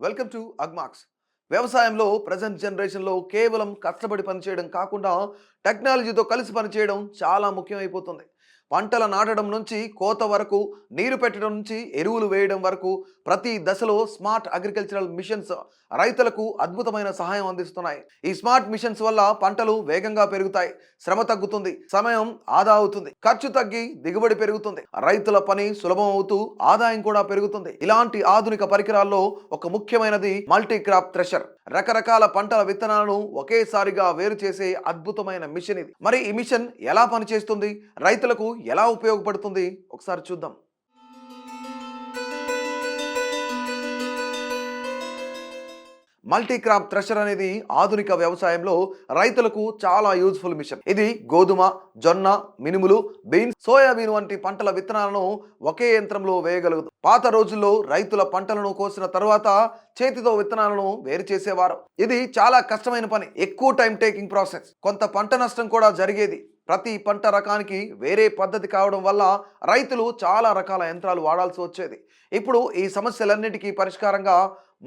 Welcome to Agmax వ్యవసాయంలో present జనరేషన్లో కేవలం కష్టపడి పనిచేయడం కాకుండా టెక్నాలజీతో కలిసి పనిచేయడం చాలా ముఖ్యమైపోతుంది. పంటల నాటడం నుంచి కోత వరకు నీరు పెట్టడం నుంచి ఎరువులు వేయడం వరకు ప్రతి దశలో స్మార్ట్ అగ్రికల్చరల్ మిషన్స్ రైతులకు అద్భుతమైన సహాయం అందిస్తున్నాయి. ఈ స్మార్ట్ మిషన్స్ వల్ల పంటలు వేగంగా పెరుగుతాయి శ్రమ తగ్గుతుంది సమయం ఆదా అవుతుంది ఖర్చు తగ్గి దిగుబడి పెరుగుతుంది రైతుల పని సులభం అవుతూ ఆదాయం కూడా పెరుగుతుంది. ఇలాంటి ఆధునిక పరికరాల్లో ఒక ముఖ్యమైనది మల్టీ క్రాప్ థ్రెషర్. రకరకాల పంటల విత్తనాలను ఒకేసారిగా వేరు చేసే అద్భుతమైన మిషన్ ఇది. మరి ఈ మిషన్ ఎలా పనిచేస్తుంది? రైతులకు ఎలా ఉపయోగపడుతుంది? ఒకసారి చూద్దాం. మల్టీ క్రాప్ థ్రెషర్ అనేది ఆధునిక వ్యవసాయంలో రైతులకు చాలా యూజ్ఫుల్ మిషన్. ఇది గోధుమ జొన్న మినుములు బీన్స్ సోయాబీన్ వంటి పంటల విత్తనాలను ఒకే యంత్రంలో వేయగలదు పాత రోజుల్లో రైతుల పంటలను కోసిన తర్వాత చేతితో విత్తనాలను వేరు చేసేవారు. ఇది చాలా కష్టమైన పని ఎక్కువ టైం టేకింగ్ ప్రాసెస్. కొంత పంట నష్టం కూడా జరిగేది. ప్రతి పంట రకానికి వేరే పద్ధతి కావడం వల్ల రైతులు చాలా రకాల యంత్రాలు వాడాల్సి వచ్చేది. ఇప్పుడు ఈ సమస్యలన్నిటికీ పరిష్కారంగా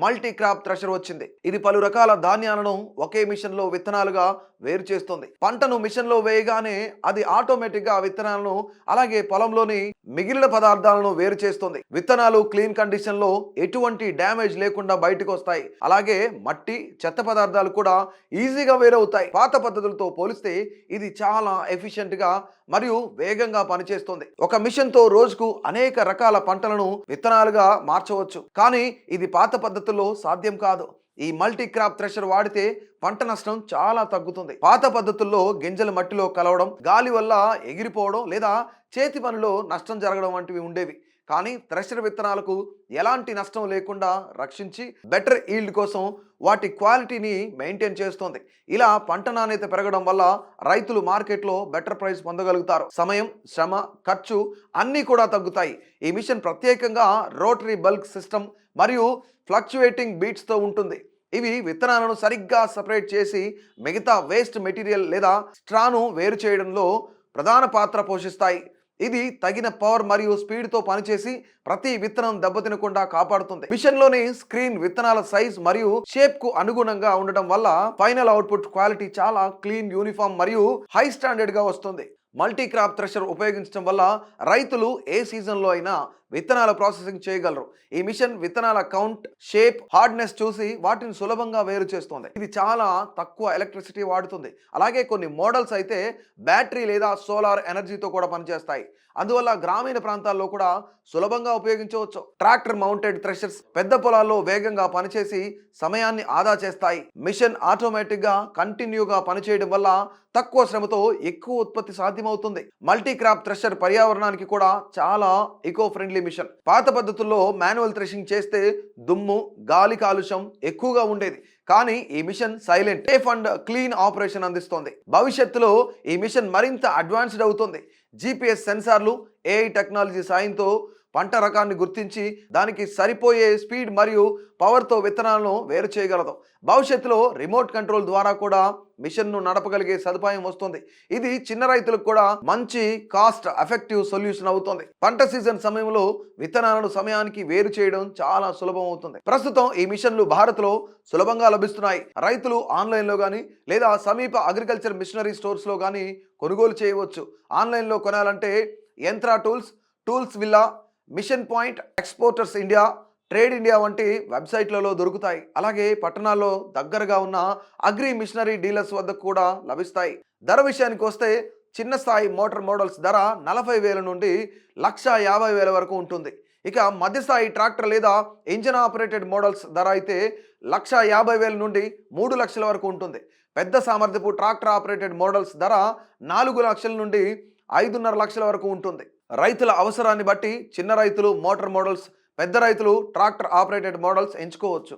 మల్టీ క్రాప్ థ్రెషర్ వచ్చింది. ఇది పలు రకాల ధాన్యాలను ఒకే మిషన్లో విత్తనాలుగా వేరు చేస్తుంది. పంటను మిషన్లో వేయగానే అది ఆటోమేటిక్గా విత్తనాలను అలాగే పొలంలోని మిగిలిన పదార్థాలను వేరు చేస్తుంది. విత్తనాలు క్లీన్ కండిషన్లో ఎటువంటి డ్యామేజ్ లేకుండా బయటకు వస్తాయి. అలాగే మట్టి చెత్త పదార్థాలు కూడా ఈజీగా వేరవుతాయి. పాత పద్ధతులతో పోలిస్తే ఇది చాలా ఎఫిషియెంట్గా మరియు వేగంగా పనిచేస్తుంది. ఒక మిషన్తో రోజుకు అనేక రకాల పంటలను విత్తనాలుగా మార్చవచ్చు. కానీ ఇది పాత పద్ధతి పద్ధతుల్లో సాధ్యం కాదు. ఈ మల్టీ క్రాప్ థ్రెషర్ వాడితే పంట నష్టం చాలా తగ్గుతుంది. పాత పద్ధతుల్లో గింజలు మట్టిలో కలవడం గాలి వల్ల ఎగిరిపోవడం లేదా చేతి పనిలో నష్టం జరగడం వంటివి ఉండేవి. కానీ థ్రెషర్ విత్తనాలకు ఎలాంటి నష్టం లేకుండా రక్షించి బెటర్ ఈల్డ్ కోసం వాటి క్వాలిటీని మెయింటైన్ చేస్తోంది. ఇలా పంట నాణ్యత పెరగడం వల్ల రైతులు మార్కెట్లో బెటర్ ప్రైస్ పొందగలుగుతారు. సమయం శ్రమ ఖర్చు అన్నీ కూడా తగ్గుతాయి. ఈ మిషన్ ప్రత్యేకంగా రోటరీ బల్క్ సిస్టమ్ మరియు ఫ్లక్చువేటింగ్ బీట్స్తో ఉంటుంది. ఇవి విత్తనాలను సరిగ్గా సపరేట్ చేసి మిగతా వేస్ట్ మెటీరియల్ లేదా స్ట్రాను వేరు చేయడంలో ప్రధాన పాత్ర పోషిస్తాయి. ఇది తగిన పవర్ మరియు స్పీడ్తో పనిచేసి ప్రతి విత్తనం దెబ్బతినకుండా కాపాడుతుంది. మిషన్లోని స్క్రీన్ విత్తనాల సైజ్ మరియు షేప్కు అనుగుణంగా ఉండటం వల్ల ఫైనల్ అవుట్పుట్ క్వాలిటీ చాలా క్లీన్ యూనిఫామ్ మరియు హై స్టాండర్డ్గా వస్తుంది. మల్టీ క్రాప్ థ్రెషర్ ఉపయోగించడం వల్ల రైతులు ఏ సీజన్లో అయినా విత్తనాల ప్రాసెసింగ్ చేయగలరు. ఈ మిషన్ విత్తనాల కౌంట్ షేప్ హార్డ్నెస్ చూసి వాటిని సులభంగా వేరు చేస్తుంది. ఇది చాలా తక్కువ ఎలక్ట్రిసిటీ వాడుతుంది. అలాగే కొన్ని మోడల్స్ అయితే బ్యాటరీ లేదా సోలార్ ఎనర్జీతో కూడా పనిచేస్తాయి. అందువల్ల గ్రామీణ ప్రాంతాల్లో కూడా సులభంగా ఉపయోగించవచ్చు. ట్రాక్టర్ మౌంటెడ్ థ్రెషర్స్ పెద్ద పొలాల్లో వేగంగా పనిచేసి సమయాన్ని ఆదా చేస్తాయి. మిషన్ ఆటోమేటిక్గా కంటిన్యూగా పనిచేయడం వల్ల తక్కువ శ్రమతో ఎక్కువ ఉత్పత్తి సాధ్యమవుతుంది. మల్టీ క్రాప్ థ్రెషర్ పర్యావరణానికి కూడా చాలా ఈకో ఫ్రెండ్లీ మిషన్. పాత పద్ధతుల్లో మాన్యువల్ థ్రెషింగ్ చేస్తే దుమ్ము గాలి కాలుష్యం ఎక్కువగా ఉండేది. కానీ ఈ machine silent safe and clean operation అందిస్తోంది. భవిష్యత్తులో ఈ మిషన్ మరింత అడ్వాన్స్డ్ అవుతుంది. జీపీఎస్ సెన్సార్లు ఏఐ టెక్నాలజీ సాయంతో పంట రకాన్ని గుర్తించి దానికి సరిపోయే స్పీడ్ మరియు పవర్తో విత్తనాలను వేరు చేయగలదు. భవిష్యత్తులో రిమోట్ కంట్రోల్ ద్వారా కూడా మిషన్ను నడపగలిగే సదుపాయం వస్తుంది. ఇది చిన్న రైతులకు కూడా మంచి కాస్ట్ ఎఫెక్టివ్ సొల్యూషన్ అవుతుంది. పంట సీజన్ సమయంలో విత్తనాలను సమయానికి వేరు చేయడం చాలా సులభం అవుతుంది. ప్రస్తుతం ఈ మిషన్లు భారత్లో సులభంగా లభిస్తున్నాయి. రైతులు ఆన్లైన్లో కానీ లేదా సమీప అగ్రికల్చర్ మిషనరీ స్టోర్స్లో కానీ కొనుగోలు చేయవచ్చు. ఆన్లైన్లో కొనాలంటే Yantra tools tools villa machine point exporters India trade India వంటి వెబ్సైట్లలో దొరుకుతాయి. అలాగే పట్టణాల్లో దగ్గరగా ఉన్న అగ్రి మిషనరీ డీలర్స్ వద్ద కూడా లభిస్తాయి. ధర విషయానికి వస్తే చిన్న స్థాయి మోటార్ మోడల్స్ ధర నలభై వేల నుండి లక్ష యాభై వేల వరకు ఉంటుంది. ఇక మధ్యస్థాయి ట్రాక్టర్ లేదా ఇంజన్ ఆపరేటెడ్ మోడల్స్ ధర అయితే లక్ష యాభై వేల నుండి మూడు లక్షల వరకు ఉంటుంది. పెద్ద సామర్థ్యపు ట్రాక్టర్ ఆపరేటెడ్ మోడల్స్ ధర నాలుగు లక్షల నుండి ఐదున్నర లక్షల వరకు ఉంటుంది. రైతుల అవసరాన్ని బట్టి చిన్న రైతులు మోటార్ మోడల్స్ పెద్ద రైతులు ట్రాక్టర్ ఆపరేటెడ్ మోడల్స్ ఎంచుకోవచ్చు.